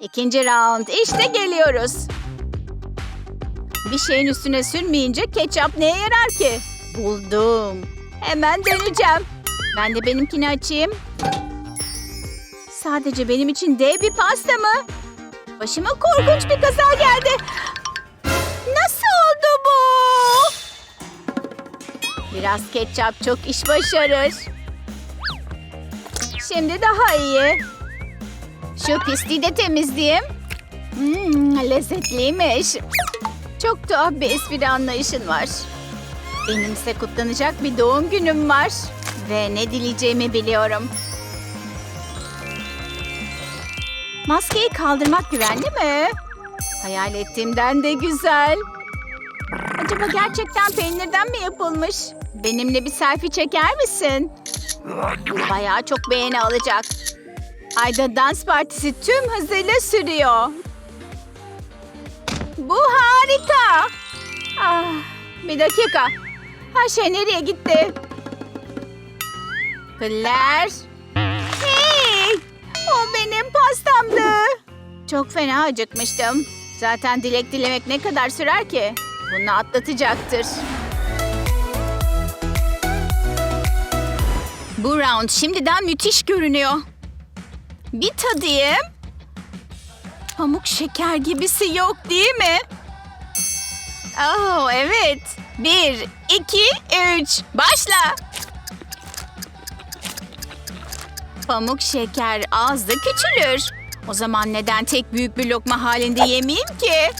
İkinci round. İşte geliyoruz. Bir şeyin üstüne sürmeyince ketçap neye yarar ki? Buldum. Hemen döneceğim. Ben de benimkini açayım. Sadece benim için dev bir pasta mı? Başıma korkunç bir kaza geldi. Nasıl oldu bu? Biraz ketçap çok iş başarır. Şimdi daha iyi. Şu pisliği de temizleyeyim. Hmm, lezzetliymiş. Çok tuhaf bir espri anlayışın var. Benimse kutlanacak bir doğum günüm var. Ve ne dileyeceğimi biliyorum. Maskeyi kaldırmak güvenli mi? Hayal ettiğimden de güzel. Acaba gerçekten peynirden mi yapılmış? Benimle bir selfie çeker misin? Bayağı çok beğeni alacak. Ayda dans partisi tüm hızıyla sürüyor. Bu harika. Ah, bir dakika. Her şey nereye gitti? Claire. Hey! O benim pastamdı. Çok fena acıkmıştım. Zaten dilek dilemek ne kadar sürer ki? Bunu atlatacaktır. Bu round şimdiden müthiş görünüyor. Bir tadayım. Pamuk şeker gibisi yok değil mi? Oh evet. Bir, iki, üç. Başla. Pamuk şeker ağızda küçülür. O zaman neden tek büyük bir lokma halinde yemeyeyim ki?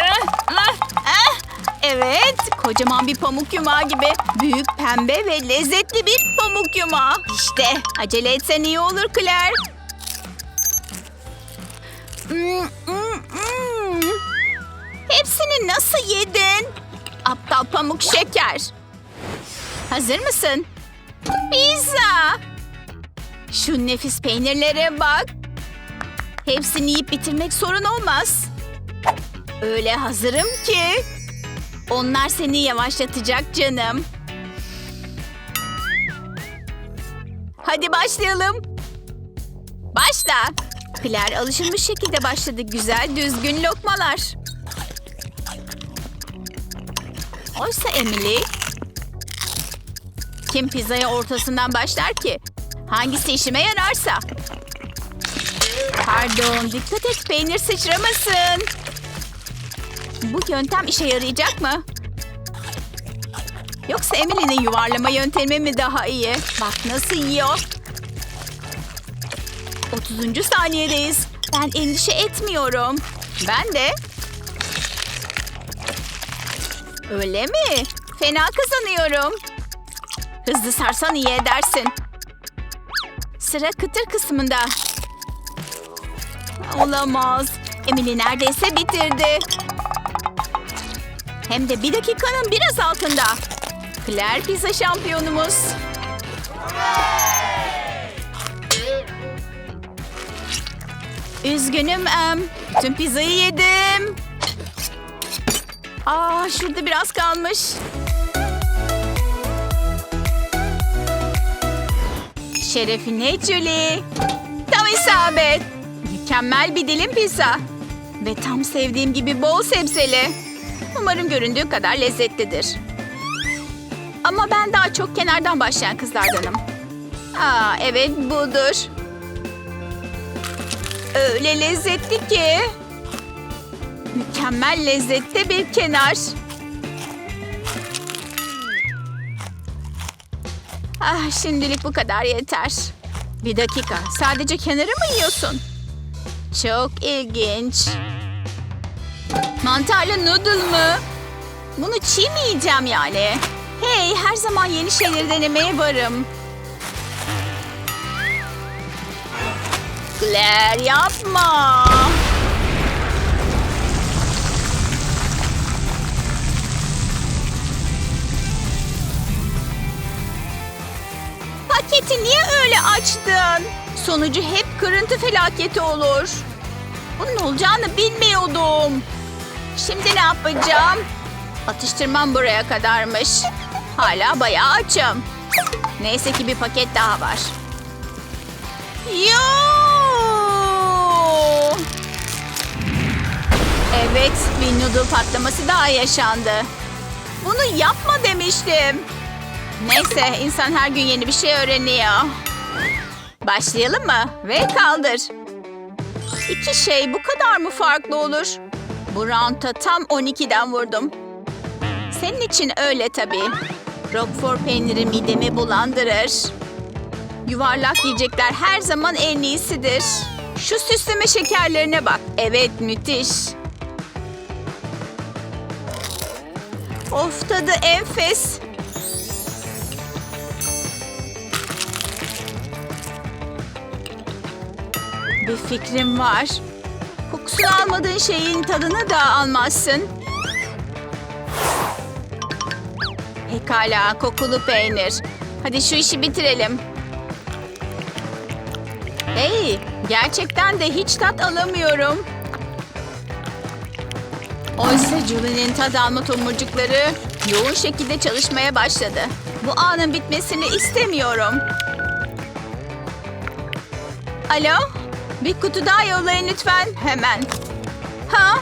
Ah, ah, ah. Evet, kocaman bir pamuk yumağı gibi. Büyük, pembe ve lezzetli bir pamuk yumağı. İşte, acele etsen iyi olur Claire. Hepsini nasıl yedin? Aptal pamuk şeker. Hazır mısın? Pizza. Şu nefis peynirlere bak. Hepsini yiyip bitirmek sorun olmaz. Öyle hazırım ki. Onlar seni yavaşlatacak canım. Hadi başlayalım. Başla. Claire alışılmış şekilde başladı. Güzel, düzgün lokmalar. Oysa Emily... Kim pizzaya ortasından başlar ki? Hangisi işime yararsa? Pardon, dikkat et peynir sıçramasın. Bu yöntem işe yarayacak mı? Yoksa Emily'nin yuvarlama yöntemi mi daha iyi? Bak nasıl yiyor. 30. saniyedeyiz. Ben endişe etmiyorum. Ben de. Öyle mi? Fena kazanıyorum. Hızlı sarsan iyi edersin. Sıra kıtır kısmında. Olamaz. Emily neredeyse bitirdi. Hem de bir dakikanın biraz altında. Claire pizza şampiyonumuz. Üzgünüm Em. Tüm pizzayı yedim. Aa, şurada biraz kalmış. Şerefine Julie. Tam isabet. Mükemmel bir dilim pizza. Ve tam sevdiğim gibi bol sebzeli. Umarım göründüğü kadar lezzetlidir. Ama ben daha çok kenardan başlayan kızlardanım. Aa, evet budur. Öyle lezzetli ki. Mükemmel lezzette bir kenar. Ah şimdilik bu kadar yeter. Bir dakika sadece kenarı mı yiyorsun? Çok ilginç. Mantarlı noodle mı? Bunu çiğ mi yiyeceğim yani? Hey her zaman yeni şeyleri denemeye varım. Claire yapma. Paketi niye öyle açtın? Sonucu hep kırıntı felaketi olur. Bunun olacağını bilmiyordum. Şimdi ne yapacağım? Atıştırmam buraya kadarmış. Hala bayağı açım. Neyse ki bir paket daha var. Yoo! Evet, bir noodle patlaması daha yaşandı. Bunu yapma demiştim. Neyse, insan her gün yeni bir şey öğreniyor. Başlayalım mı? Ve kaldır. İki şey bu kadar mı farklı olur? Bu round'a tam 12'den vurdum. Senin için öyle tabii. Roquefort peyniri midemi bulandırır. Yuvarlak yiyecekler her zaman en iyisidir. Şu süsleme şekerlerine bak. Evet müthiş. Of tadı enfes. Bir fikrim var. Kokusunu almadığın şeyin tadını da almazsın. Pekala kokulu peynir. Hadi şu işi bitirelim. Hey, gerçekten de hiç tat alamıyorum. Oysa Julie'nin tad alma tomurcukları yoğun şekilde çalışmaya başladı. Bu anın bitmesini istemiyorum. Alo? Bir kutu daha yollayın lütfen. Hemen. Ha?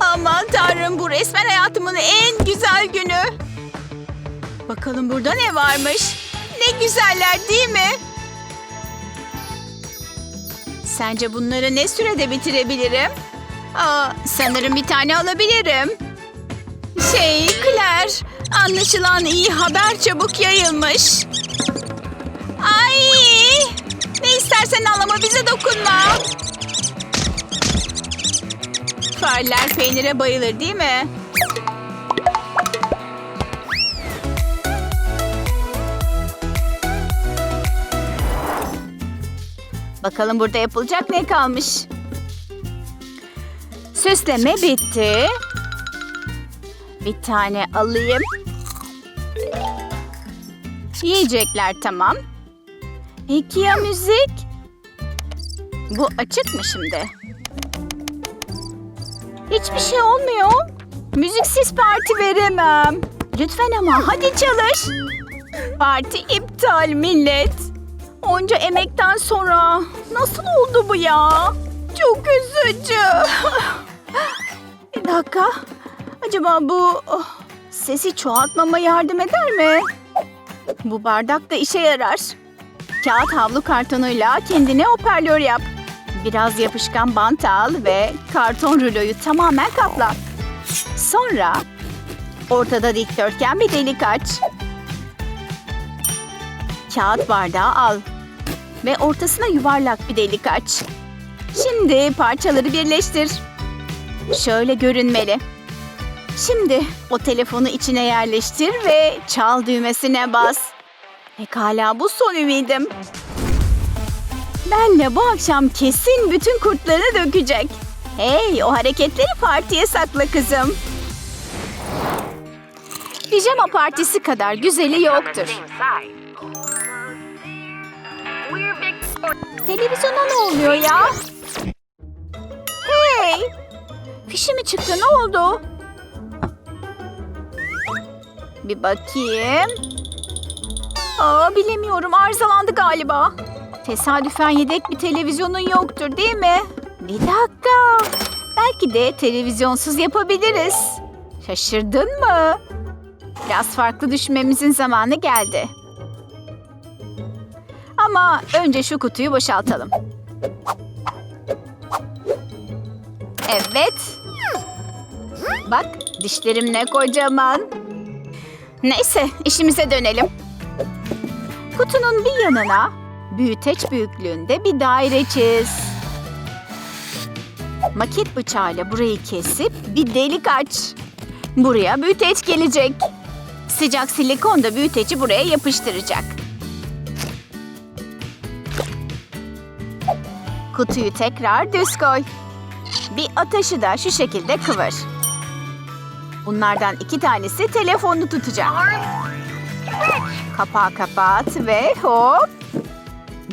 Aman tanrım bu resmen hayatımın en güzel günü. Bakalım burada ne varmış? Ne güzeller değil mi? Sence bunları ne sürede bitirebilirim? Aa, sanırım bir tane alabilirim. Şey, Claire, anlaşılan iyi haber çabuk yayılmış. Ay! Ne istersen al ama bize dokunma. Fareler peynire bayılır değil mi? Bakalım burada yapılacak ne kalmış? Süsleme bitti. Bir tane alayım. Yiyecekler tamam. Peki ya müzik? Bu açık mı şimdi? Hiçbir şey olmuyor. Müziksiz parti veremem. Lütfen ama hadi çalış. Parti iptal millet. Onca emekten sonra nasıl oldu bu ya? Çok üzücü. Bir dakika. Acaba bu oh, sesi çoğaltmama yardım eder mi? Bu bardak da işe yarar. Kağıt havlu kartonuyla kendine hoparlör yap. Biraz yapışkan bant al ve karton ruloyu tamamen kapla. Sonra ortada dikdörtgen bir delik aç. Kağıt bardağı al ve ortasına yuvarlak bir delik aç. Şimdi parçaları birleştir. Şöyle görünmeli. Şimdi o telefonu içine yerleştir ve çal düğmesine bas. Pekala bu son ümidim. Benle bu akşam kesin bütün kurtlarını dökecek. Hey o hareketleri partiye sakla kızım. Pijama partisi kadar güzeli yoktur. Televizyona ne oluyor ya? Fişi mi çıktı ne oldu? Bir bakayım. Aa bilemiyorum arızalandı galiba. Tesadüfen yedek bir televizyonun yoktur değil mi? Bir dakika. Belki de televizyonsuz yapabiliriz. Şaşırdın mı? Biraz farklı düşünmemizin zamanı geldi. Ama önce şu kutuyu boşaltalım. Evet. Bak dişlerim ne kocaman. Neyse işimize dönelim. Kutunun bir yanına büyüteç büyüklüğünde bir daire çiz. Maket bıçağıyla burayı kesip bir delik aç. Buraya büyüteç gelecek. Sıcak silikon da büyüteci buraya yapıştıracak. Kutuyu tekrar düz koy. Bir ateşi da şu şekilde kıvır. Bunlardan iki tanesi telefonu tutacak. Kapağı kapat ve hop.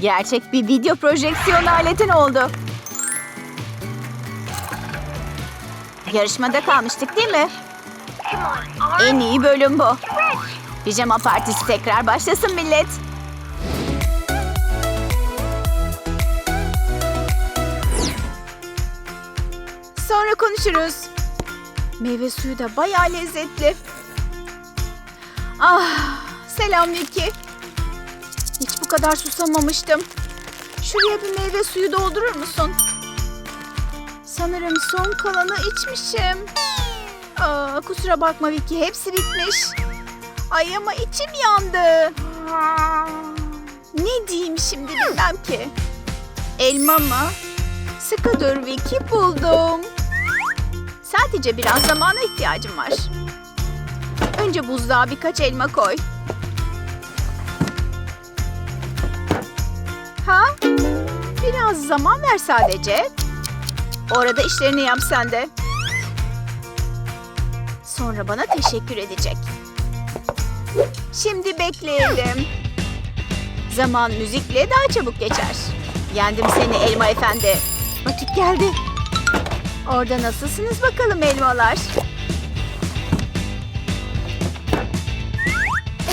Gerçek bir video projeksiyon aletin oldu. Yarışmada kalmıştık değil mi? En iyi bölüm bu. Pijama partisi tekrar başlasın millet. Sonra konuşuruz. Meyve suyu da bayağı lezzetli. Ah, selam Vicky. Hiç bu kadar susamamıştım. Şuraya bir meyve suyu doldurur musun? Sanırım son kalanı içmişim. Aa, kusura bakma Vicky, hepsi bitmiş. Ay ama içim yandı. Ne diyeyim şimdi bilmem ki. Elma mı? Sıkı dur Vicky buldum. Sadece biraz zamana ihtiyacım var. Önce buzluğa birkaç elma koy. Ha? Biraz zaman ver sadece. Orada işlerini yap sen de. Sonra bana teşekkür edecek. Şimdi bekleyelim. Zaman müzikle daha çabuk geçer. Yendim seni elma efendi. Vakit geldi. Orada nasılsınız bakalım elmalar?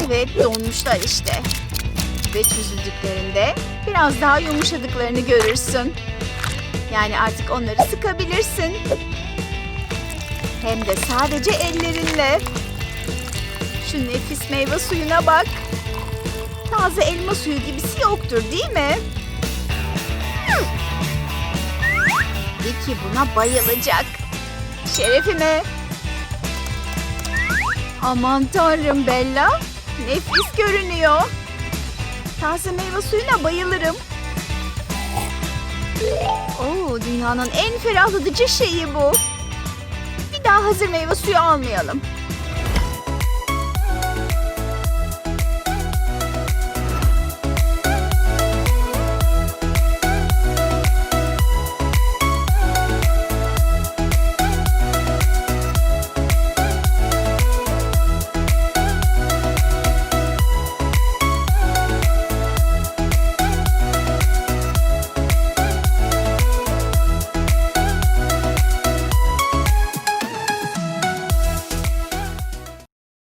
Evet donmuşlar işte. Ve çözüldüklerinde biraz daha yumuşadıklarını görürsün. Yani artık onları sıkabilirsin. Hem de sadece ellerinle. Şu nefis meyve suyuna bak. Taze elma suyu gibisi yoktur değil mi? Vicky buna bayılacak. Şerefime. Aman tanrım Bella. Nefis görünüyor. Taze meyve suyuna bayılırım. Oo, dünyanın en ferahlatıcı şeyi bu. Bir daha hazır meyve suyu almayalım.